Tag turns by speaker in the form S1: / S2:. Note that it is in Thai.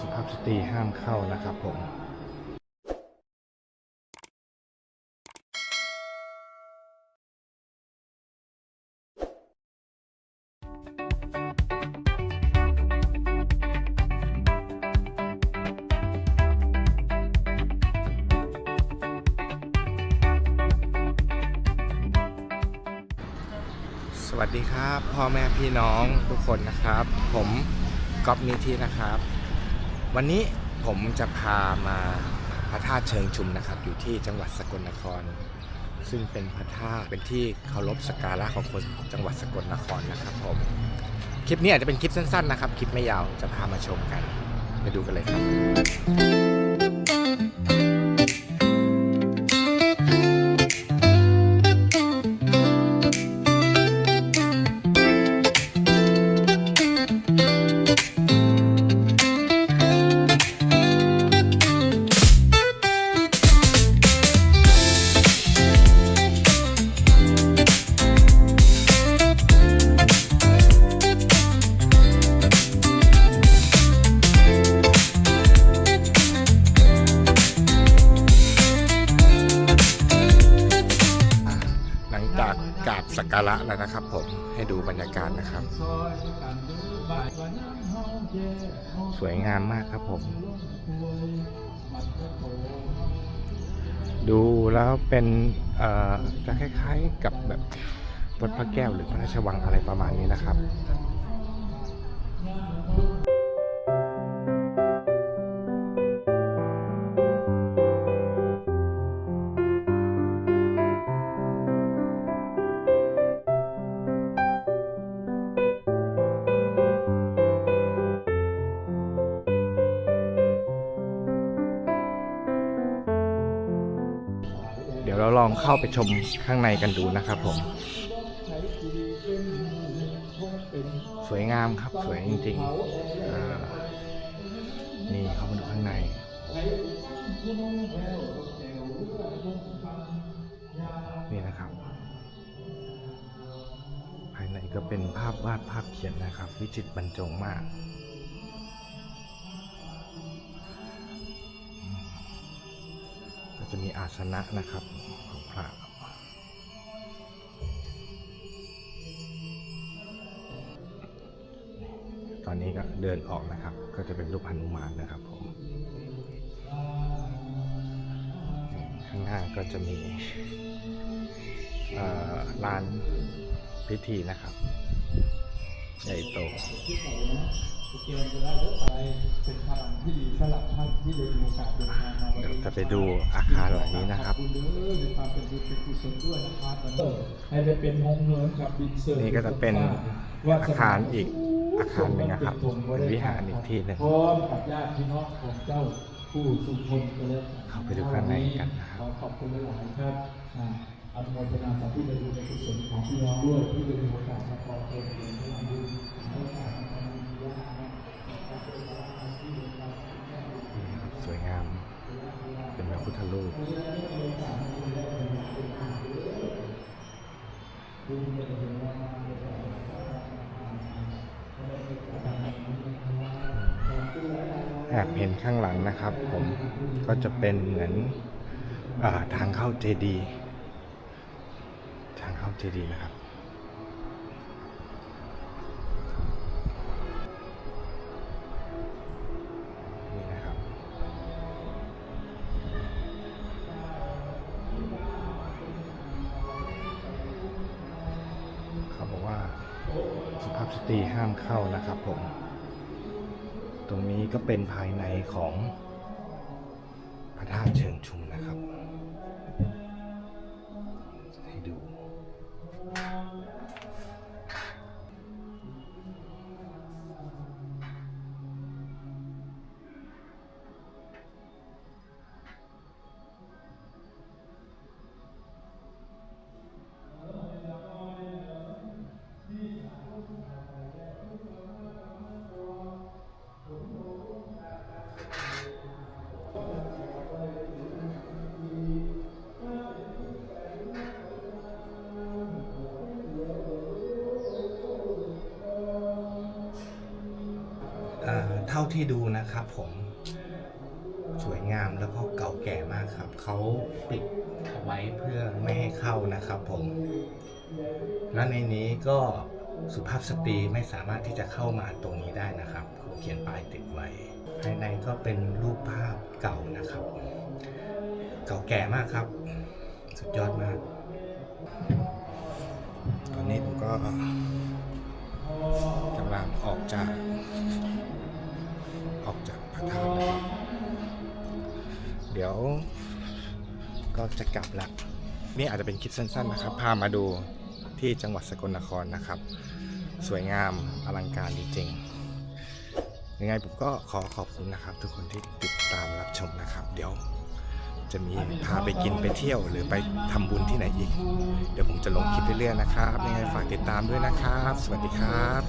S1: สุภาพสตรีห้ามเข้านะครับผมสวัสดีครับ พ่อแม่พี่น้องทุกคนนะครับ ผมก๊อฟนิธินะครับ วันนี้ผมจะพามาพระธาตุเชิงชุมนะครับ อยู่ที่จังหวัดสกลนคร ซึ่งเป็นพระธาตุเป็นที่เคารพสักการะของคนจังหวัดสกลนครนะครับผมคลิปนี้อาจจะเป็นคลิปสั้นๆนะครับ คลิปไม่ยาวจะพามาชมกัน ไปดูกันเลยครับ กราบสักการะแล้วนะครับผมให้ดูบรรยากาศนะครับ สวยงามมากครับผม ดูแล้วเป็นเอ่อจะคล้ายๆกับแบบวัดพระแก้วหรือพระราชวังอะไรประมาณนี้นะครับ เดี๋ยวเราลองเข้าไปชมข้างในกันดูนะครับผม สวยงามครับสวยจริงๆนี่เข้ามาดูข้างใน นี่นะครับ ภายในก็เป็นภาพวาดภาพเขียนนะครับ วิจิตรบรรจงมาก จะมีอาสนะนะครับของพระตอนนี้ก็เดินออกนะครับ ก็จะเป็นรูปหนุมานนะครับผม ข้างหน้าก็จะมีลานพิธีนะครับ ใหญ่โต
S2: เดินทางมาวัน
S1: เดี๋ยว
S2: นี้
S1: จะไปดูอาคารหลังนี้นะครับ
S2: ขอบคุณเด้อในความเป็นบุญเป็นกุศลด้วยนะครับวันนี้ให้ได้เป็นมงเนินกับบินเซอร์
S1: นี่ก็จะเป็นอาคารอีกอาคารหนึ่งนะครับเป็นวิหารอีกที่หนึ่ง
S2: พร้อมกับญาติพี่น้องของเจ้าผู้สุพลกันแล้ว
S1: เข้าไปดูข้างในกันนะครับ
S2: ขอขอบคุณหลายๆครับอ่าอนุโมทนาสาธุในบุญในกุศลของพี่น้องด้วยที่ได้มีโอกาสมาขอเพลงเพลงที่ทำบุญให้กับทางญาตินะ
S1: นี่ครับ สวยงาม เป็นพระพุทธรูปแอบเห็นข้างหลังนะครับ ผมก็จะเป็นเหมือนอทางเข้าเจดีย์ทางเข้าเจดีย์นะครับ สุภาพสตรีห้ามเข้านะครับผม ตรงนี้ก็เป็นภายในของพระธาตุเชิงชุม ท่าที่ดูนะครับ ผมสวยงามแล้วก็เก่าแก่มากครับ เขาปิดเอาไว้เพื่อไม่ให้เข้านะครับ ผม และในนี้ก็สุภาพสตรีไม่สามารถที่จะเข้ามาตรงนี้ได้นะครับเขาเขียนป้ายติดไว้ ภายในก็เป็นรูปภาพเก่านะครับ เก่าแก่มากครับ สุดยอดมาก ตอนนี้ผมก็กำลังออกจาก ก็จะกลับละนี่อาจจะเป็นคลิปสั้นๆนะครับ พามาดูที่จังหวัดสกลนครนะครับ สวยงามอลังการจริงๆยังไงผมก็ขอขอบคุณนะครับ ทุกคนที่ติดตามรับชมนะครับ เดี๋ยวจะมีพาไปกินไปเที่ยวหรือไปทำบุญที่ไหนอีก เดี๋ยวผมจะลงคลิปเรื่อยๆนะครับ ยังไงฝากติดตามด้วยนะครับ สวัสดีครับ